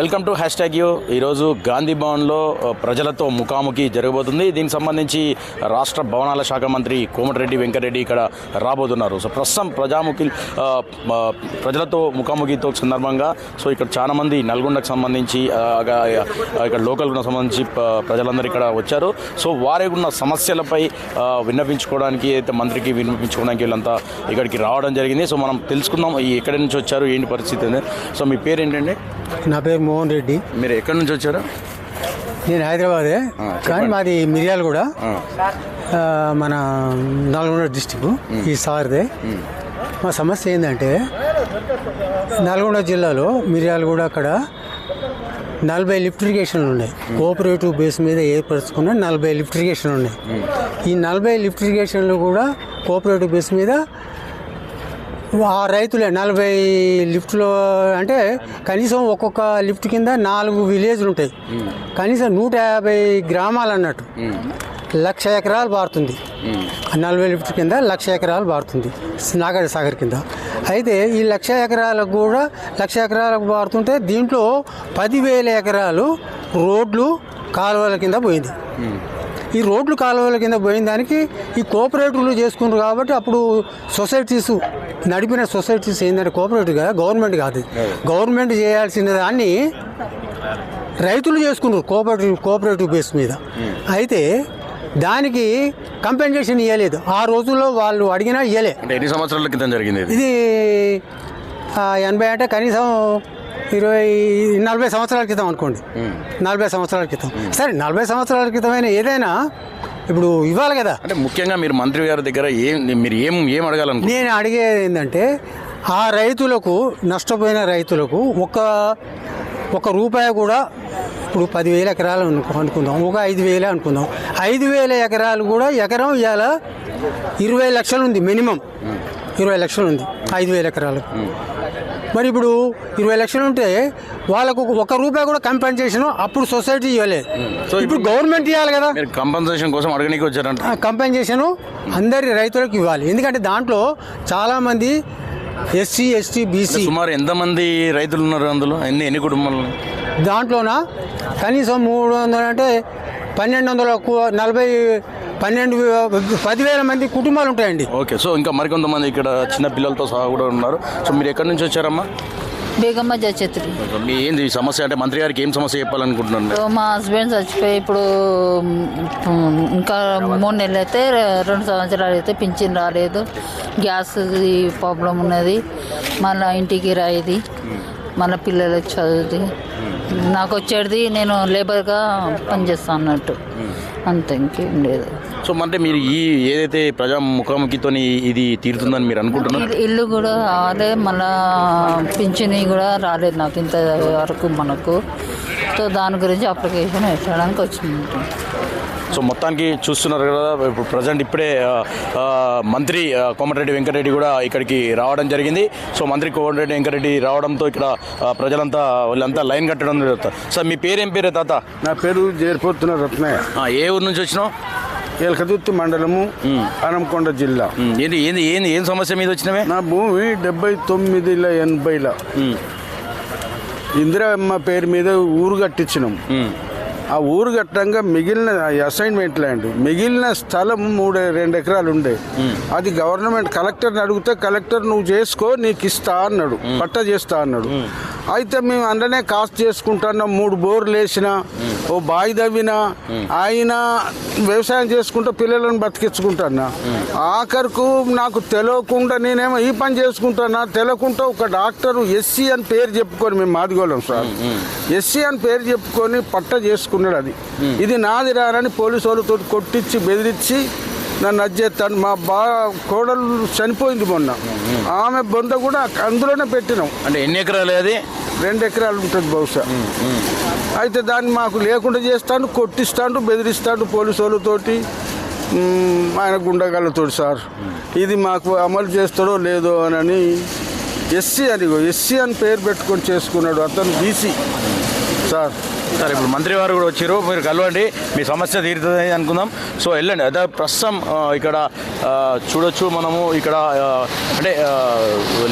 Welcome to hashtag U. ఈరోజు గాంధీ భవన్లో ప్రజలతో ముఖాముఖి జరగబోతుంది. దీనికి సంబంధించి రాష్ట్ర భవనాల శాఖ మంత్రి కోమటిరెడ్డి వెంకటరెడ్డి ఇక్కడ రాబోతున్నారు. సో ప్రస్తుతం ప్రజాముఖి ప్రజలతో ముఖాముఖితో సందర్భంగా సో ఇక్కడ చాలామంది నల్గొండకు సంబంధించి ఆ, గా- ఇక్కడ లోకల్కు సంబంధించి ప్రజలందరూ ఇక్కడ వచ్చారు. సో వారి ఉన్న సమస్యలపై విన్నపించుకోవడానికి అయితే మంత్రికి విన్నపించుకోవడానికి వీళ్ళంతా ఇక్కడికి రావడం జరిగింది. సో మనం తెలుసుకుందాం ఈ ఎక్కడి నుంచి వచ్చారు ఏంటి పరిస్థితి అనేది. సో మీ పేరు ఏంటండి నా పేరు మోహన్ రెడ్డి. మీరు ఎక్కడి నుంచి వచ్చారు? నేను హైదరాబాదే. కానీ మాది మిర్యాల కూడా మన నల్గొండ డిస్టిక్ ఈ సార్దే. మా సమస్య ఏంటంటే నల్గొండ జిల్లాలో మిర్యాల కూడా అక్కడ నలభై లిఫ్ట్ ఇరిగేషన్లు ఉన్నాయి. కోఆపరేటివ్ బేస్ మీద ఏర్పరచుకున్న నలభై లిఫ్ట్ ఇరిగేషన్లు ఉన్నాయి. ఈ నలభై లిఫ్ట్ ఇరిగేషన్లు కూడా కోఆపరేటివ్ బేస్ మీద ఆ రైతులే నలభై లిఫ్ట్లో అంటే కనీసం ఒక్కొక్క లిఫ్ట్ కింద నాలుగు విలేజ్లు ఉంటాయి. కనీసం నూట యాభై గ్రామాలు అన్నట్టు. లక్ష ఎకరాలు పారుతుంది. ఆ నలభై లిఫ్ట్ కింద లక్ష ఎకరాలు పారుతుంది. నాగర్ సాగర్ కింద. అయితే ఈ లక్ష ఎకరాలకు కూడా లక్ష ఎకరాలకు పారుతుంటే దీంట్లో పదివేల ఎకరాలు రోడ్లు కాలువల కింద పోయింది. ఈ రోడ్లు కాలువల కింద పోయిన దానికి ఈ కోఆపరేటివ్లు చేసుకున్నారు కాబట్టి అప్పుడు సొసైటీస్ నడిపిన సొసైటీస్ ఏంటంటే కోఆపరేటివ్ కదా గవర్నమెంట్ కాదు గవర్నమెంట్ చేయాల్సిన దాన్ని రైతులు చేసుకున్నారు కోఆపరేటివ్ కోఆపరేటివ్ బేస్ మీద. అయితే దానికి కంపెన్సేషన్ ఇవ్వలేదు ఆ రోజుల్లో వాళ్ళు అడిగినా ఇవ్వలే ఎన్ని సంవత్సరాల క్రితం జరిగింది ఇది? ఎనభై అంటే కనీసం ఇరవై నలభై సంవత్సరాల క్రితం అనుకోండి. నలభై సంవత్సరాల క్రితం. సరే నలభై సంవత్సరాల క్రితమైన ఏదైనా ఇప్పుడు ఇవ్వాలి కదా. అంటే ముఖ్యంగా మీరు మంత్రి గారి దగ్గర ఏం మీరు ఏం ఏం అడగాలనుకుంటున్నారు నేను అడిగేది ఏంటంటే ఆ రైతులకు నష్టపోయిన రైతులకు ఒక ఒక రూపాయి కూడా ఇప్పుడు పదివేల ఎకరాలు అనుకో అనుకుందాం ఒక ఐదు వేలే అనుకుందాం. ఐదు వేల ఎకరాలు కూడా ఎకరం ఇవాళ ఇరవై లక్షలు ఉంది మినిమం ఇరవై లక్షలు ఉంది ఐదు వేల ఎకరాలు మరి ఇప్పుడు ఇరవై లక్షలు ఉంటే వాళ్ళకు ఒక- రూపాయి కూడా కంపెన్సేషన్ అప్పుడు సొసైటీ ఇవ్వలేదు సో ఇప్పుడు గవర్నమెంట్ ఇవ్వాలి కదా. కంపన్సేషన్ కోసం అడగనీకి వచ్చారంట. కంపెన్సేషన్ అందరి రైతులకు ఇవ్వాలి. ఎందుకంటే దాంట్లో చాలామంది ఎస్సీ ఎస్టీ బీసీ సుమారు ఎంతమంది రైతులు ఉన్నారు అందులో? ఎన్ని ఎన్ని కుటుంబాలు? దాంట్లోన? కనీసం మూడు వందలు అంటే పన్నెండు వందల నలభై పన్నెండు పదివేల మంది కుటుంబాలు ఉంటాయండి. ఓకే సో ఇంకా మరికొంతమంది ఇక్కడ చిన్న పిల్లలతో సహా కూడా ఉన్నారు. సో మీరు ఎక్కడి నుంచి వచ్చారమ్మా? బేగమ్మ జచత్రి మీ ఏంది ఈ సమస్య? అంటే మంత్రి గారికి ఏం సమస్య? సో మా హస్బెండ్ చచ్చిపోయి ఇప్పుడు ఇంకా మూడు నెలలు అయితే రెండు సంవత్సరాలు అయితే పింఛన్ రాలేదు. గ్యాస్ ప్రాబ్లం ఉన్నది. మళ్ళీ ఇంటికి రాయిది. మళ్ళీ పిల్లలకి చదువుది. నాకు వచ్చేది నేను లేబర్గా పనిచేస్తాను అన్నట్టు. అంతే ఇంకేం లేదు. సో అంటే మీరు ఈ ఏదైతే ప్రజా ముఖాముఖితో ఇది తీరుతుందని మీరు అనుకుంటున్నారు? ఇల్లు- కూడా రాలే మళ్ళా పింఛని కూడా రాలేదు నాకు ఇంత వరకు మనకు. సో దాని గురించి అప్లికేషన్ పెట్టడానికి వచ్చింది. సో మొత్తానికి చూస్తున్నారు కదా ఇప్పుడు ప్రజెంట్ ఇప్పుడే మంత్రి కోమటిరెడ్డి వెంకటరెడ్డి కూడా ఇక్కడికి రావడం జరిగింది. సో మంత్రి కోమటిరెడ్డి వెంకటరెడ్డి రావడంతో ఇక్కడ ప్రజలంతా వాళ్ళంతా లైన్ కట్టడం జరుగుతుంది. సార్ మీ పేరేం పేరే తాత? నా పేరు జేరిపోతున్న రత్నయ్య ఆ, ఏ ఊరు నుంచి వచ్చినావు? ఎలకదుర్తి మండలము అనంకొండ జిల్లా. ఉమ్, ఏంది ఏంది ఏం సమస్య మీద వచ్చినవే? నా భూమి డెబ్బై తొమ్మిదిల ఎనభైల ఇందిరమ్మ పేరు మీద ఊరు కట్టించినాం. ఆ ఊరు కట్టంగా మిగిలిన అసైన్మెంట్ ల్యాండ్ మిగిలిన స్థలం మూడు రెండు ఎకరాలు ఉండే. అది గవర్నమెంట్ కలెక్టర్ని అడిగితే కలెక్టర్ నువ్వు చేసుకో నీకు ఇస్తా అన్నాడు పట్ట చేస్తా అన్నాడు. అయితే మేము అందులోనే కాస్ట్ చేసుకుంటున్నాం మూడు బోర్లు వేసిన ఓ బావి దవ్విన ఆయన వ్యవసాయం చేసుకుంటూ పిల్లలను బతికించుకుంటున్నా. ఆఖరుకు నాకు తెలియకుండా నేనేమో ఈ పని చేసుకుంటున్నా తెలియకుండా ఒక డాక్టర్ ఎస్సీ అని పేరు చెప్పుకొని మేము మాదిగోళం సార్. ఎస్సీ అని పేరు చెప్పుకొని పట్ట చేసుకున్నాడు అది. ఇది నాది రారని పోలీసు వాళ్ళతో కొట్టించి బెదిరించి నన్ను అజ్జేస్తాను మా బా కోడలు చనిపోయింది మొన్న. ఆమె బొంద కూడా అందులోనే పెట్టినాం. అంటే ఎన్ని ఎకరాలు అది? రెండు ఎకరాలు ఉంటుంది బహుశా. అయితే దాన్ని మాకు లేకుండా చేస్తాను కొట్టిస్తాడు బెదిరిస్తాడు పోలీసు వాళ్ళతోటి ఆయన గుండగాళ్ళతో సార్. ఇది మాకు అమలు చేస్తాడో లేదో అని ఎస్సీ అని ఎస్సీ అని పేరు పెట్టుకొని చేసుకున్నాడు అతను బీసీ సార్. సరే ఇప్పుడు మంత్రి వారు కూడా వచ్చారు. మీరు కలవండి. మీ సమస్య తీరుతుంది అనుకుందాం. సో వెళ్ళండి. అదే ప్రస్తుతం ఇక్కడ చూడొచ్చు మనము. ఇక్కడ అంటే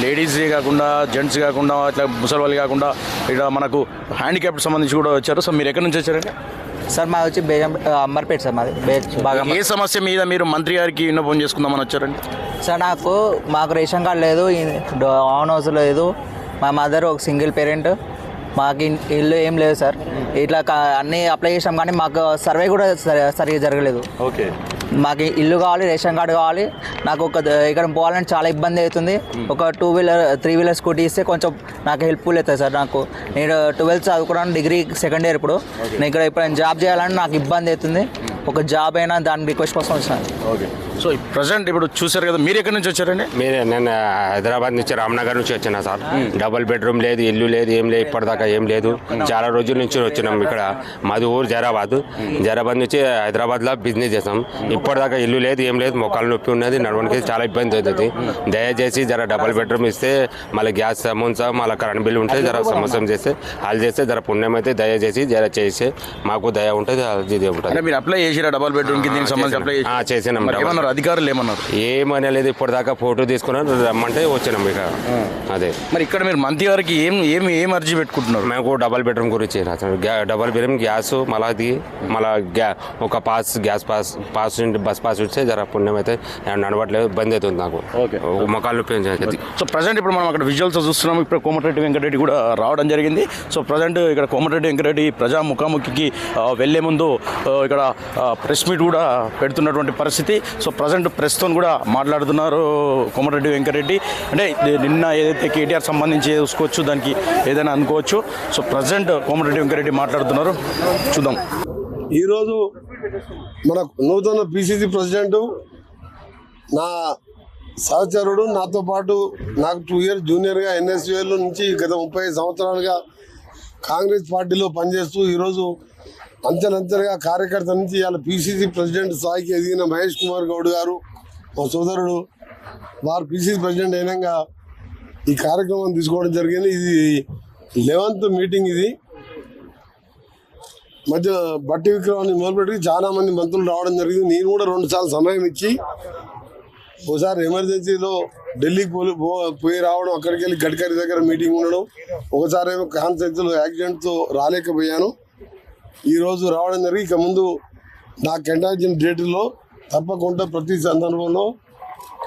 లేడీస్ కాకుండా జెంట్స్ కాకుండా ఇట్లా ముసలి వాళ్ళు కాకుండా ఇక్కడ మనకు హ్యాండిక్యాప్ట్ సంబంధించి కూడా వచ్చారు. సో మీరు ఎక్కడి నుంచి వచ్చారండి? సార్ మాది వచ్చి బేగం అంబర్పేట సార్ మాది. బాగా ఏ సమస్య మీద మీరు మంత్రి గారికి విన్నపం చేసుకుందామని వచ్చారండి? సార్ నాకు మాకు రేషన్ కార్డు లేదు. ఆన్ హౌస్ లేదు. మా మదర్ ఒక సింగిల్ పేరెంట్. మాకు ఇల్లు ఏం లేదు సార్. ఇట్లా కా- అన్నీ అప్లై చేసాం కానీ మాకు సర్వే కూడా సరి- సరిగ్గా జరగలేదు. ఓకే. మాకు ఇల్లు కావాలి రేషన్ కార్డు కావాలి. నాకు ఒక ఇక్కడ పోవాలంటే చాలా ఇబ్బంది అవుతుంది. ఒక two wheeler three wheeler scooty ఇస్తే కొంచెం నాకు హెల్ప్ఫుల్ అవుతుంది సార్ నాకు. నేను ట్వెల్త్ చదువుకున్నాను డిగ్రీ సెకండ్ ఇయర్ ఇప్పుడు. నేను ఇక్కడ ఇప్పుడు జాబ్ చేయాలని నాకు ఇబ్బంది అవుతుంది. ఒక జాబ్ అయినా దాని రిక్వెస్ట్ కోసం వచ్చాను. ఓకే. సో ప్రజెంట్ ఇప్పుడు చూసారు కదా మీరు ఎక్కడి నుంచి వచ్చారండి? మీరే నేను హైదరాబాద్ నుంచి రామ్నగర్ నుంచి వచ్చిన సార్. డబుల్ బెడ్రూమ్ లేదు ఇల్లు లేదు ఏం లేదు ఇప్పటిదాకా ఏం లేదు. చాలా రోజుల నుంచి వచ్చినాం ఇక్కడ. మాది ఊరు జైరాబాద్. జైరాబాద్ నుంచి హైదరాబాద్లో బిజినెస్ చేస్తాం ఇప్పటిదాకా ఇల్లు లేదు ఏం లేదు మొక్కలు నొప్పి ఉన్నది నడవడానికి చాలా ఇబ్బంది అవుతుంది. దయచేసి జర డబుల్ బెడ్రూమ్ ఇస్తే మళ్ళీ గ్యాస్ సమోన్సా మళ్ళీ కరెంట్ బిల్లు ఉంటే జర సమస్య చేస్తే వాళ్ళు చేస్తే జర పుణ్యం అయితే దయచేసి జర చేసి మాకు దయ ఉంటుంది అది ఇది ఉంటుంది మీరు అప్లై చేసిరా డబల్ బెడ్రూమ్కి దీనికి సంబంధించి అప్లై ఆ, చేసినాం. మరి ఏమన్నారు? అధికారులు ఏమన్నారు? ఏమని లేదు ఇప్పటిదాకా ఫోటో తీసుకున్నాను రమ్మంటే వచ్చినాం ఇక. అదే. మరి ఇక్కడ మీరు మంత్రి గారికి ఏం ఏం ఏం అర్జీ పెట్టుకుంటున్నారు? మేము డబల్ బెడ్రూమ్ గురించి డబల్ బెడ్రూమ్ గ్యాస్ మళ్ళీ అది మళ్ళీ గ్యా ఒక pass gas pass pass bus pass ఇస్తే జర పుణ్యం అయితే నడవట్లేదు బంద్ అవుతుంది నాకు. ఓకే. మొక్కలు సో ప్రజెంట్ ఇప్పుడు మనం అక్కడ విజువల్స్ చూస్తున్నాం. ఇప్పుడు కోమటిరెడ్డి వెంకటరెడ్డి కూడా రావడం జరిగింది. సో ప్రజెంట్ ఇక్కడ కోమటిరెడ్డి వెంకటరెడ్డి ప్రజా ముఖాముఖికి వెళ్ళే ముందు ఇక్కడ ప్రెస్ మీట్ కూడా పెడుతున్నటువంటి పరిస్థితి. సో ప్రజెంట్ ప్రెస్తో కూడా మాట్లాడుతున్నారు కోమటిరెడ్డి వెంకరెడ్డి అంటే నిన్న ఏదైతే కేటీఆర్ సంబంధించి చూసుకోవచ్చు దానికి ఏదైనా అనుకోవచ్చు. సో ప్రజెంట్ కోమటిరెడ్డి వెంకరెడ్డి మాట్లాడుతున్నారు. చూద్దాం. ఈరోజు మన నూతన పిసిసి ప్రెసిడెంట్ నా సహచరుడు నాతో పాటు నాకు టూ ఇయర్ జూనియర్గా ఎన్ఎస్యుఎల్ నుంచి గత ముప్పై సంవత్సరాలుగా కాంగ్రెస్ పార్టీలో పనిచేస్తూ ఈరోజు అంచెలంచెలుగా కార్యకర్త నుంచి ఇవాళ పీసీసీ ప్రెసిడెంట్ స్థాయికి ఎదిగిన మహేష్ కుమార్ గౌడ్ గారు మా సోదరుడు వారు పీసీసీ ప్రెసిడెంట్ అయినాక ఈ కార్యక్రమం తీసుకోవడం జరిగింది. ఇది లెవెన్త్ మీటింగ్ ఇది. మధ్య బట్టి విక్రమాన్ని మొదలుపెట్టి చాలా మంది మంత్రులు రావడం జరిగింది. నేను కూడా రెండు సార్లు సమయం ఇచ్చి ఒకసారి ఎమర్జెన్సీలో ఢిల్లీకి పోలి పో- పోయి రావడం అక్కడికి వెళ్ళి గడ్కరీ దగ్గర మీటింగ్ ఉండడం ఒకసారి ఏమో కాన్సెన్స్లో యాక్సిడెంట్తో రాలేకపోయాను. ఈరోజు రావడం జరిగి ఇక ముందు నాకు కేటాయించిన డేట్లో తప్పకుండా ప్రతి సందర్భంలో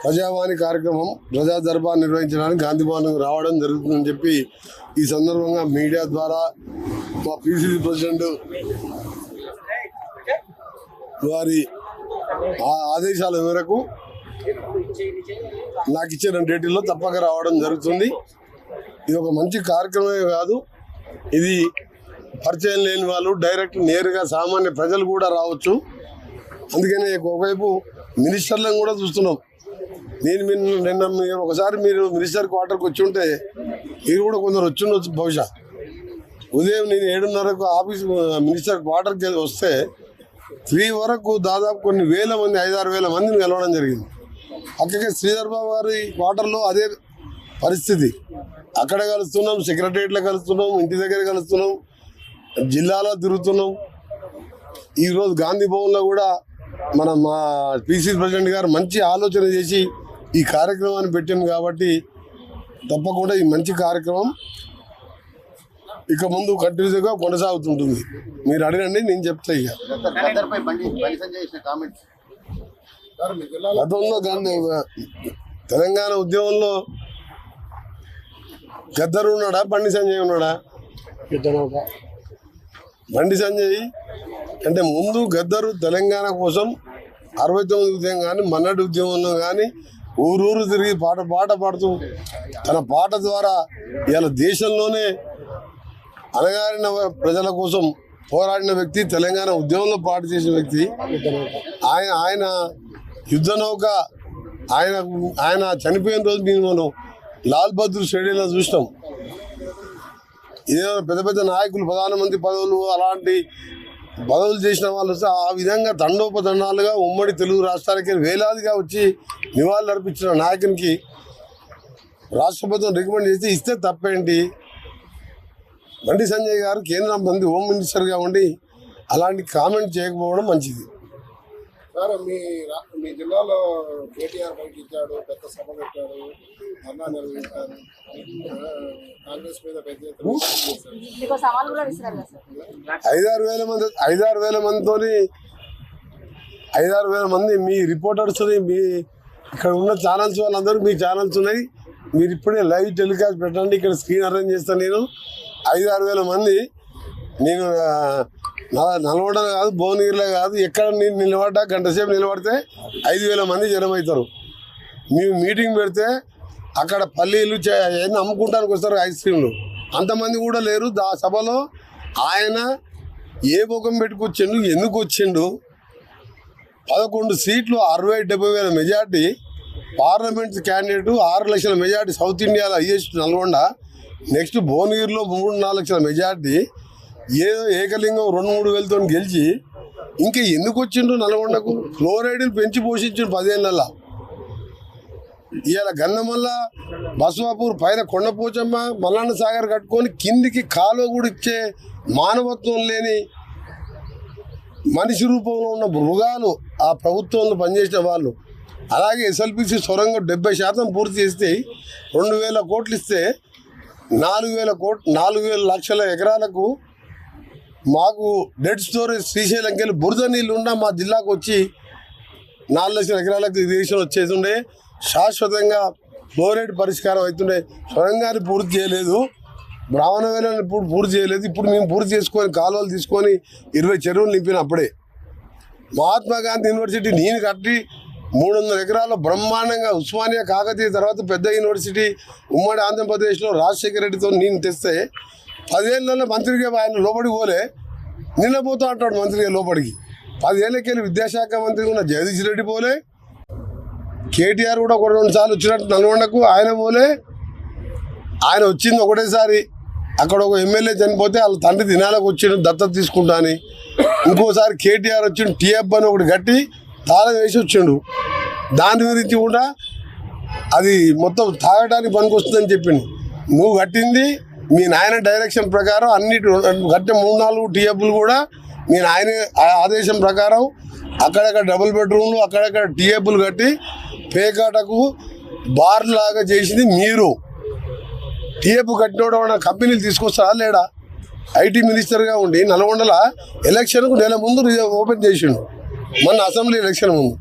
ప్రజావాణి కార్యక్రమం ప్రజా దర్బార్ నిర్వహించడానికి గాంధీ భవన్ రావడం జరుగుతుందని చెప్పి ఈ సందర్భంగా మీడియా ద్వారా మా పిసిసి ప్రెసిడెంట్ వారి ఆ- ఆదేశాల మేరకు నాకు ఇచ్చిన డేట్లో తప్పక రావడం జరుగుతుంది. ఇది ఒక మంచి కార్యక్రమమే కాదు. ఇది పరిచయం లేని వాళ్ళు డైరెక్ట్ నేరుగా సామాన్య ప్రజలు కూడా రావచ్చు. అందుకని ఒకవైపు మినిస్టర్లను కూడా చూస్తున్నాం. నేను నిన్న నిన్న మీరు ఒకసారి మీరు మినిస్టర్ క్వార్టర్కి వచ్చి ఉంటే మీరు కూడా కొందరు వచ్చి ఉండొచ్చు బహుశా. ఉదయం నేను ఏడున్నరకు ఆఫీస్ మినిస్టర్ క్వార్టర్కి వస్తే త్రీ వరకు దాదాపు కొన్ని వేల మంది ఐదారు వేల మందిని కలవడం జరిగింది. అక్కడికి శ్రీధర్ బాబు గారి క్వార్టర్లో అదే పరిస్థితి. అక్కడ కలుస్తున్నాం సెక్రటరియట్లో కలుస్తున్నాం ఇంటి దగ్గర కలుస్తున్నాం. జిల్లాలో తిరుగుతున్నాం. ఈరోజు గాంధీ భవన్లో కూడా మన మా పిసిసి ప్రెసిడెంట్ గారు మంచి ఆలోచన చేసి ఈ కార్యక్రమాన్ని పెట్టాను కాబట్టి తప్పకుండా ఈ మంచి కార్యక్రమం ఇక ముందు కంటిన్యూస్గా కొనసాగుతుంటుంది. మీరు అడగండి నేను చెప్తా ఇక. గతంలో గాంధీ తెలంగాణ ఉద్యమంలో గద్దరు ఉన్నాడా బండి సంజయ్ ఉన్నాడా? బండి సంజయ్. అంటే ముందు గద్దరు తెలంగాణ కోసం అరవై తొమ్మిది ఉద్యమం కానీ మన్నటి ఉద్యమంలో కానీ ఊరూరు తిరిగి పాట పాట పాడుతూ తన పాట ద్వారా ఇవాళ దేశంలోనే అణగారిన ప్రజల కోసం పోరాడిన వ్యక్తి తెలంగాణ ఉద్యమంలో పాటు చేసిన వ్యక్తి. ఆయన ఆయన యుద్ధ నౌక ఆయన ఆయన చనిపోయిన రోజు మేము మనం లాల్ బహదూర్ స్టేడియంలో చూసినాం. ఏదో పెద్ద పెద్ద నాయకులు ప్రధానమంత్రి పదవులు అలాంటి పదవులు చేసిన వాళ్ళు వస్తే ఆ విధంగా దండోపదండాలుగా ఉమ్మడి తెలుగు రాష్ట్రాలకి వేలాదిగా వచ్చి నివాళులు అర్పించిన నాయకునికి రాష్ట్ర ప్రభుత్వం రికమెండ్ చేసి ఇస్తే తప్పేంటి? బండి సంజయ్ గారు కేంద్ర మంత్రి హోమ్ మినిస్టర్గా ఉండి అలాంటి కామెంట్ చేయకపోవడం మంచిది. సార్ మీ రా- మీ జిల్లాలో కేటీఆర్ బయట ఇచ్చాడు పెద్ద సభ పెట్టాడు ధర్నా నిర్వహించారు ఆ, కాంగ్రెస్ మీద పెద్ద ఐదారు వేల మంది ఐదారు వేల మందితోని ఐదారు వేల మంది మీ రిపోర్టర్స్ మీ ఇక్కడ ఉన్న ఛానల్స్ వాళ్ళందరూ మీ ఛానల్స్ ఉన్నాయి. మీరు ఇప్పుడే లైవ్ టెలికాస్ట్ పెట్టండి ఇక్కడ స్క్రీన్ అరేంజ్ చేస్తాను నేను. ఐదారు వేల మంది నేను ఆ, కాదు భువనగిరిలో కాదు ఎక్కడ నేను నిలబడ్డా గంట సేపు నిలబడితే ఐదు వేల మంది జనం అవుతారు మేము మీటింగ్ పెడితే అక్కడ పల్లీలు చే- అవన్నీ అమ్ముకుంటానికి వస్తారు ఐస్ క్రీమ్లు. అంతమంది కూడా లేరు. దా సభలో ఆయన ఏ ముఖం పెట్టుకొచ్చిండు ఎందుకు వచ్చిండు? పదకొండు సీట్లు అరవై డెబ్బై వేల మెజార్టీ పార్లమెంట్ క్యాండిడేట్ ఆరు లక్షల మెజార్టీ సౌత్ ఇండియాలో హైయెస్ట్ నల్గొండ. నెక్స్ట్ భువనగిరిలో మూడు నాలుగు లక్షల మెజార్టీ ఏదో ఏకలింగం రెండు మూడు వేలతో గెలిచి ఇంకా ఎందుకు వచ్చిండ్రు నల్గొండకు? ఫ్లోరైడ్లు పెంచి పోషించిండు పదేళ్ళ ఇవాళ గంధమల్ల బసవాపూర్ పైన కొండపోచమ్మ మల్లన్న సాగర్ కట్టుకొని కిందికి కాలువ కూడా ఇచ్చే మానవత్వం లేని మనిషి రూపంలో ఉన్న మృగాలు ఆ ప్రభుత్వంలో పనిచేసిన వాళ్ళు. అలాగే ఎస్ఎల్పిసి సొరంగం డెబ్బై శాతం పూర్తి చేస్తే రెండు వేల కోట్లు ఇస్తే నాలుగు వేల కోట్ నాలుగు వేల లక్షల ఎకరాలకు మాకు డెడ్ స్టోరేజ్ శ్రీశైలంకి బురద నీళ్ళు ఉన్న మా జిల్లాకు వచ్చి నాలుగు లక్షల ఎకరాలకు ఇరిగేషన్ వచ్చేసి శాశ్వతంగా ఫ్లోరైడ్ పరిష్కారం అవుతుండే. సొరంగాన్ని పూర్తి చేయలేదు. బ్రాహ్మణ వేలని ఇప్పుడు పూర్తి చేయలేదు. ఇప్పుడు మేము పూర్తి చేసుకొని కాలువలు తీసుకొని ఇరవై చెరువులు నింపిన అప్పుడే. మహాత్మా గాంధీ యూనివర్సిటీ నేను కట్టి మూడు వందల ఎకరాలు బ్రహ్మాండంగా ఉస్మానియా కాకతీయ తర్వాత పెద్ద యూనివర్సిటీ ఉమ్మడి ఆంధ్రప్రదేశ్లో రాజశేఖర రెడ్డితో నేను తెస్తే పదేళ్ళలో మంత్రిగా ఆయన లోపలికి పోలే. నిన్న పోతా అంటాడు మంత్రిగా లోపలికి పదేళ్ళకెళ్ళి విద్యాశాఖ మంత్రి ఉన్న జగదీష్ రెడ్డి పోలే. కేటీఆర్ కూడా ఒక రెండు సార్లు వచ్చినట్టు నల్గొండకు ఆయన పోలే. ఆయన వచ్చింది ఒకటేసారి. అక్కడ ఒక ఎమ్మెల్యే చనిపోతే వాళ్ళ తండ్రి దినాలకు వచ్చిండు దత్తత తీసుకుంటా అని. ఇంకోసారి కేటీఆర్ వచ్చిండు టీఎఫ్ అని ఒకటి కట్టి తాళం వేసి వచ్చిండు. దాని గురించి కూడా అది మొత్తం తాగడానికి పనికొస్తుందని చెప్పిండు. నువ్వు కట్టింది మీ నాయన డైరెక్షన్ ప్రకారం అన్నిటి కట్టిన మూడు నాలుగు టీఎఫ్లు కూడా మీ నాయన ఆదేశం ప్రకారం అక్కడక్కడ డబుల్ బెడ్రూమ్లు అక్కడక్కడ టీఎఫ్లు కట్టి పేకాటకు బార్ లాగా చేసింది మీరు. టీఎఫ్ కట్టినోడు కంపెనీలు తీసుకొస్తారా లేడా ఐటీ మినిస్టర్గా ఉండి నల్గొండల ఎలక్షన్కు నెల ముందు ఓపెన్ చేసిండు. మొన్న అసెంబ్లీ ఎలక్షన్ ముందు.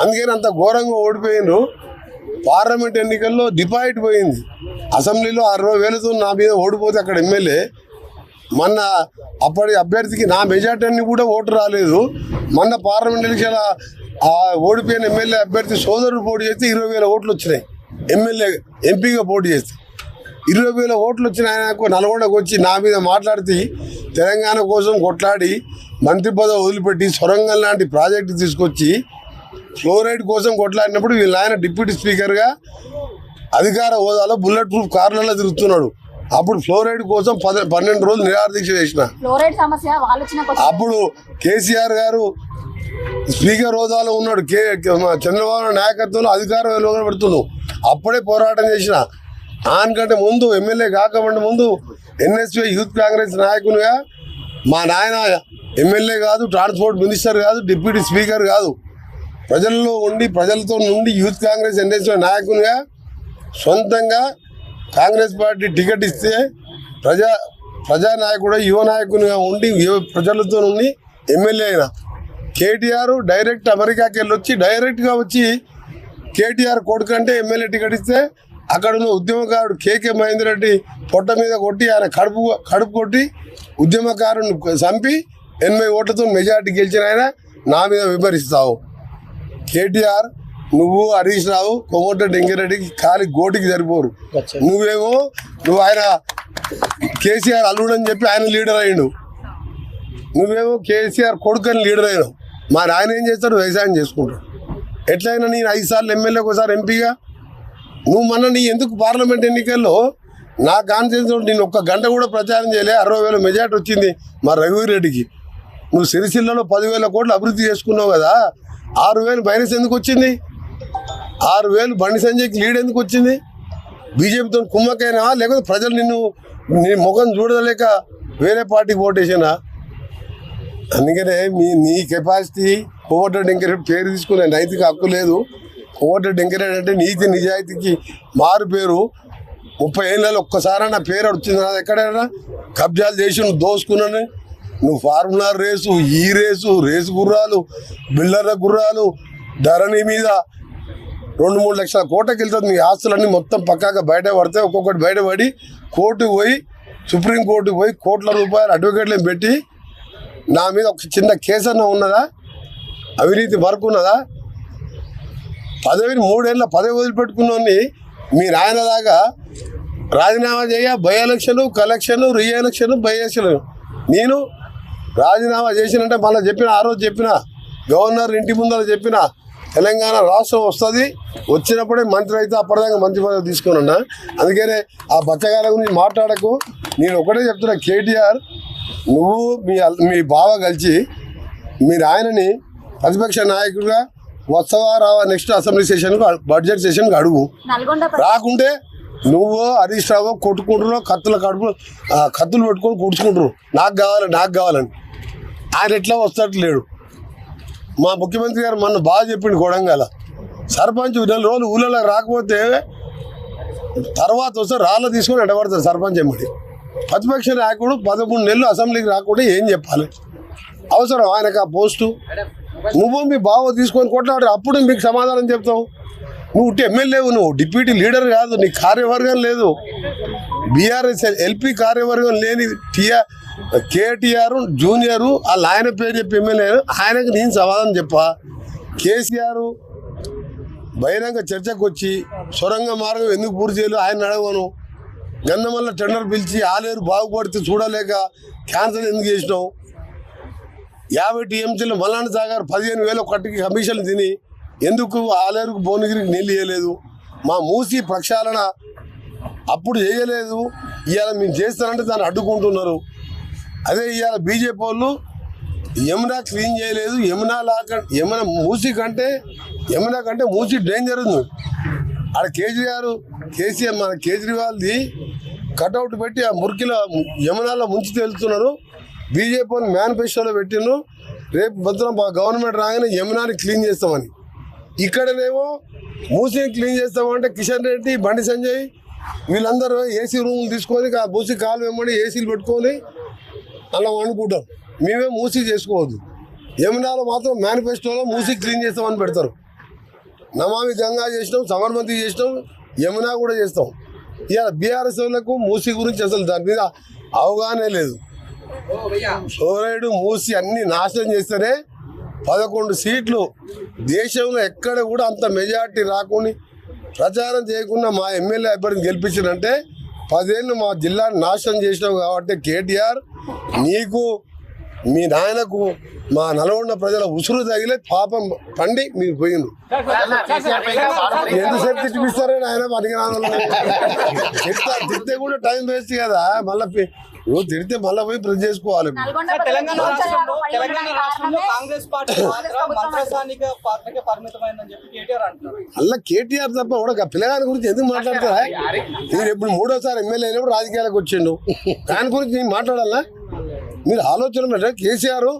అందుకని అంత ఘోరంగా ఓడిపోయిండ్రు. పార్లమెంట్ ఎన్నికల్లో డిపాజిట్ పోయింది. అసెంబ్లీలో అరవై వేలతో నా మీద ఓడిపోతే అక్కడ ఎమ్మెల్యే మొన్న అప్పటి అభ్యర్థికి నా మెజార్టీ అన్ని కూడా ఓటు రాలేదు. మొన్న పార్లమెంట్ ఎన్నికల ఆ ఓడిపోయిన ఎమ్మెల్యే అభ్యర్థి సోదరుడు పోటీ చేస్తే ఇరవై వేల ఓట్లు వచ్చినాయి. ఎమ్మెల్యే ఎంపీగా పోటీ చేస్తే. ఇరవై వేల ఓట్లు వచ్చిన ఆయనకు నల్గొండకు వచ్చి నా మీద మాట్లాడితే తెలంగాణ కోసం కొట్లాడి మంత్రి పదవి వదిలిపెట్టి సొరంగం లాంటి ప్రాజెక్టు తీసుకొచ్చి ఫ్లోరైడ్ కోసం కొట్లాడినప్పుడు వీళ్ళ ఆయన డిప్యూటీ స్పీకర్గా అధికార హోదాలో బుల్లెట్ ప్రూఫ్ కార్లలో తిరుగుతున్నాడు. అప్పుడు ఫ్లోరైడ్ కోసం పద పన్నెండు రోజులు నిరాదీక్ష చేసిన. అప్పుడు కేసీఆర్ గారు స్పీకర్ హోదాలో ఉన్నాడు. కే చంద్రబాబు నాయకత్వంలో అధికారం వెలువబడుతున్నాడు అప్పుడే పోరాటం చేసిన. ఆయనకంటే ముందు ఎమ్మెల్యే కాకముందు ముందు ఎన్ఎస్పీ యూత్ కాంగ్రెస్ నాయకునిగా మా నాయన ఎమ్మెల్యే కాదు ట్రాన్స్పోర్ట్ మినిస్టర్ కాదు డిప్యూటీ స్పీకర్ కాదు. ప్రజల్లో ఉండి ప్రజలతో నుండి యూత్ కాంగ్రెస్ ఎన్ఎస్పీ నాయకునిగా సొంతంగా కాంగ్రెస్ పార్టీ టికెట్ ఇస్తే ప్రజా ప్రజానాయకుడు యువ నాయకునిగా ఉండి యువ ప్రజలతో నుండి ఎమ్మెల్యే అయినా. కేటీఆర్ డైరెక్ట్ అమెరికాకి వెళ్ళి వచ్చి డైరెక్ట్గా వచ్చి కేటీఆర్ కొడుకంటే ఎమ్మెల్యే టికెట్ ఇస్తే అక్కడ ఉన్న ఉద్యమకారుడు కేకే మహేందర్ రెడ్డి పొట్ట మీద కొట్టి ఆయన కడుపు కడుపు కొట్టి ఉద్యమకారుని చంపి ఎనభై ఓట్లతో మెజార్టీ గెలిచిన ఆయన నా మీద విమర్శిస్తావు. కేటీఆర్ నువ్వు హరీష్ రావు కోమటిరెడ్డి వెంకరెడ్డికి కాలి గోటికి సరిపోరు. నువ్వేమో నువ్వు ఆయన కేసీఆర్ అల్లుడు అని చెప్పి ఆయన లీడర్ అయ్యిండు. నువ్వేమో కేసీఆర్ కొడుకని లీడర్ అయినావు. మరి ఆయన ఏం చేస్తాడు? వ్యవసాయం చేసుకుంటాడు. ఎట్లయినా నేను ఐదు సార్లు ఎమ్మెల్యే ఒకసారి ఎంపీగా. నువ్వు మొన్న నీ ఎందుకు పార్లమెంట్ ఎన్నికల్లో నా కాన్ఫిడెన్స్ నేను ఒక్క గంట కూడా ప్రచారం చేయలే అరవై వేల మెజార్టీ వచ్చింది మా రఘువీర్ రెడ్డికి. నువ్వు సిరిసిల్లలో పదివేల కోట్లు అభివృద్ధి చేసుకున్నావు కదా ఆరు వేలు బైనస్ ఎందుకు వచ్చింది? ఆరు వేలు బండి సంజయ్కి లీడ్ ఎందుకు వచ్చింది? బీజేపీతో కుమ్మకైనా లేకపోతే ప్రజలు నిన్ను నీ ముఖం చూడలేక వేరే పార్టీకి ఓటేసినా అందుకనే మీ నీ కెపాసిటీ కోవట డెంకరేట్ పేరు తీసుకునే నైతిక హక్కు లేదు. కోవట డెంకరేట్ అంటే నీతి నిజాయితీకి మారు పేరు. ముప్పై ఏళ్ళలో ఒక్కసారి నా పేరు వచ్చింది ఎక్కడైనా కబ్జాలు చేసి నువ్వు దోసుకున్నాను. నువ్వు ఫార్మునార్ రేసు ఈ రేసు రేసు గుర్రాలు బిల్డర్ల గుర్రాలు ధరణి మీద రెండు మూడు లక్షల కోటకి వెళ్తుంది. మీ ఆస్తులన్నీ మొత్తం పక్కాగా బయట పడితే ఒక్కొక్కటి బయటపడి కోర్టుకు పోయి సుప్రీంకోర్టుకు పోయి కోట్ల రూపాయలు అడ్వకేట్లను పెట్టి నా మీద ఒక చిన్న కేసు అన్న ఉన్నదా? అవినీతి వరకు ఉన్నదా? పదవిని మూడేళ్ళ పదవి వదిలిపెట్టుకున్నోని మీ నాయన దాకా రాజీనామా చేయ by election collection re election by election. నేను రాజీనామా చేసినంటే మళ్ళీ చెప్పిన ఆ రోజు చెప్పిన గవర్నర్ ఇంటి ముందర చెప్పిన తెలంగాణ రాష్ట్రం వస్తుంది. వచ్చినప్పుడే మంత్రి అయితే అప్పటిదాకా మంత్రి పదవి తీసుకున్నా అందుకనే ఆ బచ్చగాల గురించి మాట్లాడకు. నేను ఒకటే చెప్తున్నా కేటీఆర్ నువ్వు మీ మీ బావ కలిసి మీరు ఆయనని ప్రతిపక్ష నాయకుడిగా వస్తావా రావా నెక్స్ట్ అసెంబ్లీ సెషన్కు బడ్జెట్ సెషన్కి అడుగు. రాకుంటే నువ్వు హరీష్ రావు కొట్టుకుంటున్నావు కత్తుల కడుపు కత్తులు పెట్టుకొని కూర్చుకుంటారు నాకు కావాలి నాకు కావాలని. ఆయన ఎట్లా వస్తట్లేడు మా ముఖ్యమంత్రి గారు మొన్న బాగా చెప్పిండు కొడంగల. సర్పంచ్ నెల రోజులు ఊళ్ళలో రాకపోతే తర్వాత వస్తే రాళ్ళ తీసుకొని ఎడబడతారు సర్పంచ్ ఎమ్మడి ప్రతిపక్ష నాయకుడు పదమూడు నెలలు అసెంబ్లీకి రాకుండా ఏం చెప్పాలి? అవసరం ఆయనకు ఆ పోస్టు. నువ్వు మీ బావ తీసుకొని కొట్లాడు అప్పుడు మీకు సమాధానం చెప్తావు నువ్వు ఉట్టి ఎమ్మెల్యేవు నువ్వు డిప్యూటీ లీడర్ కాదు నీ కార్యవర్గం లేదు. బీఆర్ఎస్ ఎల్పీ కార్యవర్గం లేని టీఆర్ కేటీఆర్ జూనియర్ వాళ్ళ ఆయన పేరు చెప్పి ఎమ్మెల్యే ఆయనకు నేను సమాధానం చెప్పా. కేసీఆర్ బహిరంగ చర్చకు వచ్చి సొరంగ మార్గం ఎందుకు పూర్తి చేయలేదు ఆయన అడగను. గంధమల్ల టెండర్ పిలిచి ఆలేరు బాగుపడితే చూడలేక క్యాన్సల్ ఎందుకు చేసినావు? యాభై టీఎంసీలు మల్లాంటి సాగర్ పదిహేను వేల ఒకటికి కమిషన్ తిని ఎందుకు ఆలేరుకు భువనగిరికి నీళ్ళు ఇవ్వలేదు మా మూసి ప్రక్షాళన అప్పుడు చేయలేదు. ఇవాళ మేము చేస్తానంటే దాన్ని అడ్డుకుంటున్నారు. అదే ఇవాళ బీజేపీ వాళ్ళు యమునా క్లీన్ చేయలేదు యమునా లాక యమున మూసి కంటే యమునా కంటే మూసి డేంజర్ ఉంది. ఆడ కేజ్రీవాల్ కేసీఆర్ మన కేజ్రీవాల్ది కటౌట్ పెట్టి ఆ మురికిలో యమునాలో ముంచి తేలుతున్నారు. బీజేపీ మేనిఫెస్టోలో పెట్టిండ్రు. రేపు భద్రం మా గవర్నమెంట్ రాగానే యమునాని క్లీన్ చేస్తామని. ఇక్కడనేమో మూసిని క్లీన్ చేస్తామంటే కిషన్ రెడ్డి బండి సంజయ్ వీళ్ళందరూ ఏసీ రూములు తీసుకొని ఆ మూసి కాలు వెంబడి ఏసీలు పెట్టుకొని అలా వండుకుంటాం. మేమే మూసి చేసుకోవద్దు. యమునాలో మాత్రం మేనిఫెస్టోలో మూసి క్లీన్ చేస్తామని పెడతారు. నమామి గంగా చేసినాం సబర్మతి చేసినాం యమునా కూడా చేస్తాం. ఇలా బీఆర్ఎస్ వాళ్ళకు మూసి గురించి అసలు దాని మీద అవగాహన లేదు. ఫ్లోరైడ్ మూసి అన్ని నాశనం చేస్తేనే పదకొండు సీట్లు దేశంలో ఎక్కడ కూడా అంత మెజార్టీ రాకుండా ప్రచారం చేయకుండా మా ఎమ్మెల్యే అభ్యర్థిని గెలిపించారంటే పదేళ్ళు మా జిల్లాని నాశనం చేసినావు కాబట్టి కేటీఆర్ నీకు మీ నాయనకు మా నల్గొండ ప్రజల ఉసురు తగిలే పాపం పండి మీరు పోయిండు. ఎంతసేపు తిట్టిపిస్తారో ఆయన పనికి తిడితే కూడా టైం వేస్ట్ కదా. మళ్ళీ నువ్వు తిడితే మళ్ళీ పోయి ప్రెస్ చేసుకోవాలి. తెలంగాణ రాష్ట్రంలో తెలంగాణ రాష్ట్రంలో కాంగ్రెస్ పార్టీ పరిమితమైందని చెప్పి కేటీఆర్ అంటున్నారు. అలా కేటీఆర్ తప్ప కూడా పిల్లగాని గురించి ఎందుకు మాట్లాడతారా? మీరు ఎప్పుడు మూడోసారి ఎమ్మెల్యే అయినప్పుడు రాజకీయాలకు వచ్చిండు. దాని గురించి నేను మాట్లాడాలా? మీరు ఆలోచన కేసీఆర్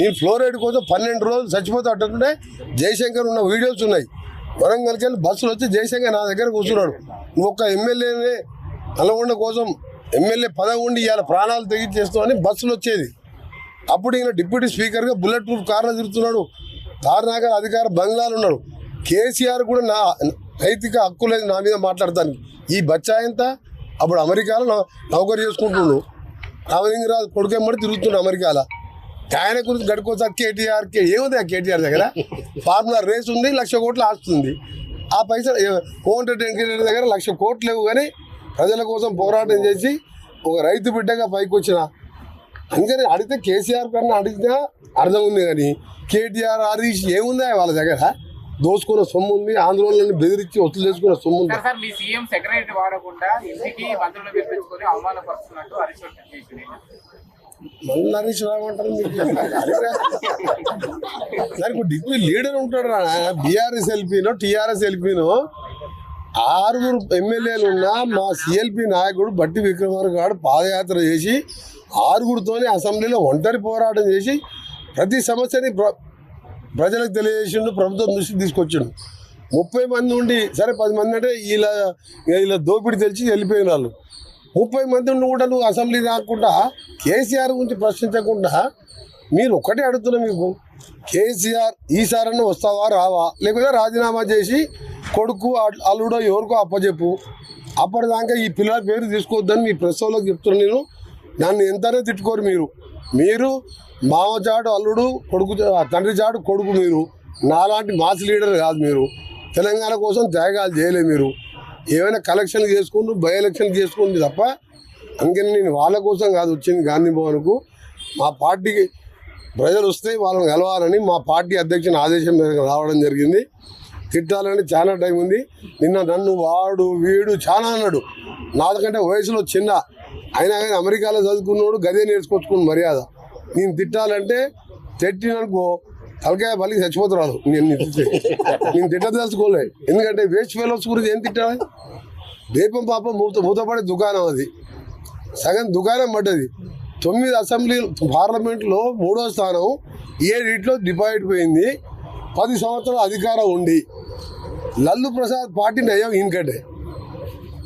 నేను ఫ్లోరైడ్ కోసం పన్నెండు రోజులు చచ్చిపోతే అట్టుంటే జయశంకర్ ఉన్న వీడియోస్ ఉన్నాయి. వరంగల్కి వెళ్ళి బస్సులు వచ్చి జయశంకర్ నా దగ్గర కూర్చున్నాడు. నువ్వు ఒక్క ఎమ్మెల్యేనే నల్గొండ కోసం ఎమ్మెల్యే పదవి ఉండి ఇవాళ ప్రాణాలు తెగించేస్తామని బస్సులు వచ్చేది. అప్పుడు ఈయన డిప్యూటీ స్పీకర్గా బుల్లెట్ ప్రూఫ్ కార్లో తిరుగుతున్నాడు. తారనాగర్ అధికార బంగ్లాలు ఉన్నాడు. కేసీఆర్ కూడా నా నైతిక హక్కు లేదు నా మీద మాట్లాడతాను ఈ బచ్చాయంతా అప్పుడు అమెరికాలో నౌ- నౌకరీ చేసుకుంటుండు. రామలింగరాజు కొడుకెమ్మడి తిరుగుతుండు అమెరికాలో. ఆయన గురించి గడుకోసా కేటీఆర్ కే ఏముంది ఆ కేటీఆర్ దగ్గర? ఫార్ములా రేస్ ఉంది లక్ష కోట్లు ఆస్తుంది ఆ పైసలు ఏ- కోమటిరెడ్డి వెంకటరెడ్డి దగ్గర లక్ష కోట్లు లేవు కానీ ప్రజల కోసం పోరాటం చేసి ఒక రైతు బిడ్డగా పైకి వచ్చిన అందుకని అడిగితే కేసీఆర్ కన్నా అడిగినా అర్థం ఉంది కానీ కేటీఆర్ హరీష్ ఏముంది వాళ్ళ దగ్గర? దోసుకున్న సొమ్ము ఉంది ఆందోళనని బెదిరించి వసూలు చేసుకున్న సొమ్ము ఉంది సార్ మీ సీఎం సెక్రటరీ వాడకుండా ఇంటికి మంత్రులు పిలిపించుకొని అవమానపరుస్తున్నట్టు హరీష్ రావు చేసింది మళ్ళీ హరీష్ మీకు? దానికి డిప్యూటీ లీడర్ ఉంటాడు రా. బీఆర్ఎస్ ఎల్పీనో టీఆర్ఎస్ ఎల్పీనో ఆరుగురు ఎమ్మెల్యేలు ఉన్నా మా సిఎల్పి నాయకుడు బట్టి విక్రమార్క గారు పాదయాత్ర చేసి ఆరుగురితోనే అసెంబ్లీలో ఒంటరి పోరాటం చేసి ప్రతి సమస్యని ప్ర- ప్రజలకు తెలియజేసిండు ప్రభుత్వం దృష్టికి తీసుకొచ్చిండు. ముప్పై మంది ఉండి సరే పది మంది అంటే ఇలా ఇలా దోపిడీ తెలిసి వెళ్ళిపోయిన వాళ్ళు. ముప్పై మంది ఉండి కూడా నువ్వు అసెంబ్లీ రాకుండా కేసీఆర్ గురించి ప్రశ్నించకుండా మీరు ఒక్కటే అడుగుతున్నా మీకు. కేసీఆర్ ఈసారన్నా వస్తావా రావా లేకపోతే రాజీనామా చేసి కొడుకు అల్- అల్లుడో ఎవరికో అప్పచెప్పు అప్పటిదాకా ఈ పిల్లల పేరు తీసుకోవద్దని మీ ప్రసవలో చెప్తున్నా నేను. నన్ను ఎంతనే తిట్టుకోరు మీరు. మీరు మామ చాడు అల్లుడు కొడుకు తండ్రి చాడు కొడుకు మీరు. నాలాంటి మాస్ లీడర్ కాదు మీరు. తెలంగాణ కోసం త్యాగాలు చేయలే మీరు. ఏమైనా కలెక్షన్ చేసుకుంటూ బై ఎలక్షన్ చేసుకుంది తప్ప అందుకని నేను వాళ్ళ కోసం కాదు వచ్చింది గాంధీ భవన్కు. మా పార్టీకి ప్రజలు వస్తే వాళ్ళని కలవాలని మా పార్టీ అధ్యక్షుని ఆదేశం మేరకు రావడం జరిగింది. తిట్టాలని చాలా టైం ఉంది. నిన్న నన్ను వాడు వీడు చాలా అన్నాడు. నాకంటే వయసులో చిన్న. అయినా కానీ అమెరికాలో చదువుకున్నాడు గదే నేర్చుకొచ్చుకుని మర్యాద. నేను తిట్టాలంటే తిట్టిననుకో తలకాయ బలికి చచ్చిపోతున్నాడు నేను నేను తిట్టదలుచుకోలే. ఎందుకంటే వేస్ట్ ఫెలోస్ గురించి ఏం తిట్టాలి? దీపం పాపం మూత మూతపడే దుకాణం అది. సగం దుకాణం పడ్డది. తొమ్మిది అసెంబ్లీ పార్లమెంట్లో మూడో స్థానం. ఏడిట్లో డిపాజిట్ పోయింది. పది సంవత్సరాల అధికారం ఉండి. లల్లు ప్రసాద్ పార్టీ నయం ఈయనకంటే.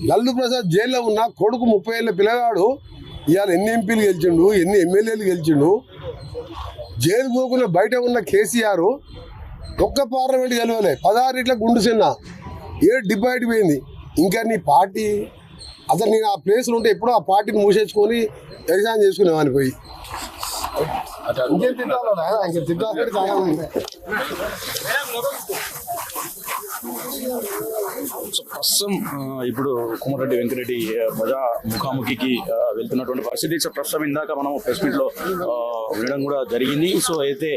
లల్లు ప్రసాద్ జైల్లో ఉన్న కొడుకు ముప్పై ఏళ్ళ పిల్లగాడు ఇవాళ ఎన్ని ఎంపీలు గెలిచిండు ఎన్ని ఎమ్మెల్యేలు గెలిచిండు జైలు పోకుండా బయట ఉన్న కేసీఆర్ ఒక్క పార్లమెంట్ గెలవలే. పదహారిట్ల గుండు చిన్న ఏ డిపాజిట్ పోయింది. ఇంకా నీ పార్టీ అసలు నేను ఆ ప్లేస్లో ఉంటే ఎప్పుడో ఆ పార్టీని మూసేసుకొని ఎగ్జామ్ చేసుకునేవాడిని పోయి. ఇంకేం నాయనా? ఇంకేం. సో ప్రస్తుతం ఇప్పుడు కోమటిరెడ్డి వెంకరెడ్డి ప్రజా ముఖాముఖికి వెళ్తున్నటువంటి పరిస్థితి. సో ప్రస్తుతం ఇందాక మనం ప్రెస్ మీట్లో వినడం కూడా జరిగింది. సో అయితే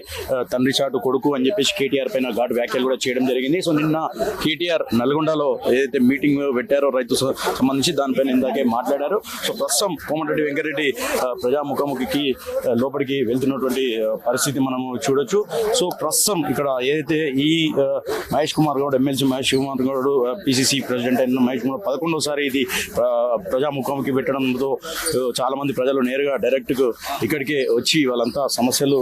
తండ్రి చాటు కొడుకు అని చెప్పేసి కేటీఆర్ పైన ఘాటు వ్యాఖ్యలు కూడా చేయడం జరిగింది. సో నిన్న కేటీఆర్ నల్గొండలో ఏదైతే మీటింగ్ పెట్టారో రైతు సంబంధించి దానిపైన ఇందాకే మాట్లాడారు. సో ప్రస్తుతం కోమటిరెడ్డి వెంకరెడ్డి ప్రజా ముఖాముఖికి లోపలికి వెళ్తున్నటువంటి పరిస్థితి మనము చూడొచ్చు. సో ప్రస్తుతం ఇక్కడ ఏదైతే ఈ Mahesh Kumar Goud MLC Mahesh Kumar Goud PCC president అయిన మహేష్ కుమార్ పదకొండోసారి ఇది ప్రజాముఖంకి ప్రజా ముఖాముఖి పెట్టడంతో చాలామంది చాలా మంది ప్రజలు నేరుగా డైరెక్ట్ ఇక్కడికి వచ్చి వాళ్ళంతా సమస్యలు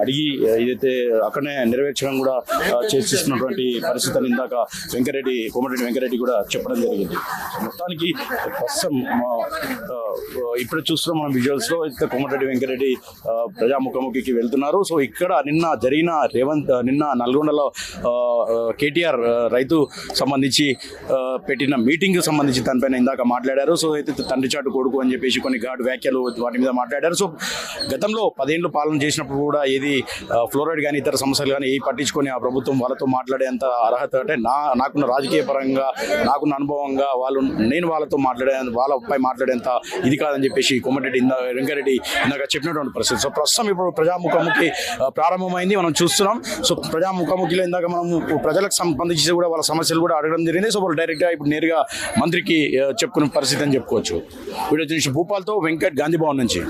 అడిగి ఏదైతే అక్కడనే నెరవేర్చడం కూడా ఆ, చేసిస్తున్నటువంటి పరిస్థితి అని ఇందాక వెంకరెడ్డి కోమటిరెడ్డి వెంకరెడ్డి కూడా చెప్పడం జరిగింది. మొత్తానికి ప్రస్తుతం మా, ఇప్పుడు చూస్తున్నాం మనం విజువల్స్లో అయితే కోమటిరెడ్డి వెంకరెడ్డి ప్రజాముఖముఖికి ప్రజా ముఖాముఖికి వెళ్తున్నారు. సో ఇక్కడ నిన్న జరిగిన రేవంత్ నిన్న నల్గొండలో కేటీఆర్ రైతు సంబంధించి పెట్టిన మీటింగ్ సంబంధించి దానిపైన ఇందాక మాట్లాడారు. సో అయితే తండ్రి చాటు కొడుకు అని చెప్పేసి కొన్ని ఘాటు వ్యాఖ్యలు వాటి మీద మాట్లాడారు. సో గతంలో పదేళ్ళు పాలన చేసినప్పుడు కూడా ఏది ఫ్లోరైడ్ కానీ ఇతర సమస్యలు కానీ ఏ పట్టించుకొని ఆ ప్రభుత్వం వాళ్ళతో మాట్లాడేంత అర్హత అంటే నా నాకున్న రాజకీయ పరంగా నాకున్న అనుభవంగా వాళ్ళు నేను వాళ్ళతో మాట్లాడే వాళ్ళపై మాట్లాడేంత ఇది కాదని చెప్పేసి కోమటిరెడ్డి ఇందా వెంకరెడ్డి ఇందాక చెప్పినటువంటి పరిస్థితి. సో ప్రస్తుతం ఇప్పుడు ప్రజాముఖముఖి ప్రారంభమైంది. మనం చూస్తున్నాం. సో ప్రజాముఖముఖిలో ఇందాక మనం ప్రజలకు సంబంధించి కూడా వాళ్ళ సమస్యలు కూడా అడగడం జరిగింది. సో వాళ్ళు డైరెక్ట్గా ఇప్పుడు నేరుగా మంత్రికి చెప్పుకునే పరిస్థితి అని చెప్పుకోవచ్చు. వీడియో చూసి భూపాల్తో వెంకట్ గాంధీభవన్ నుంచి.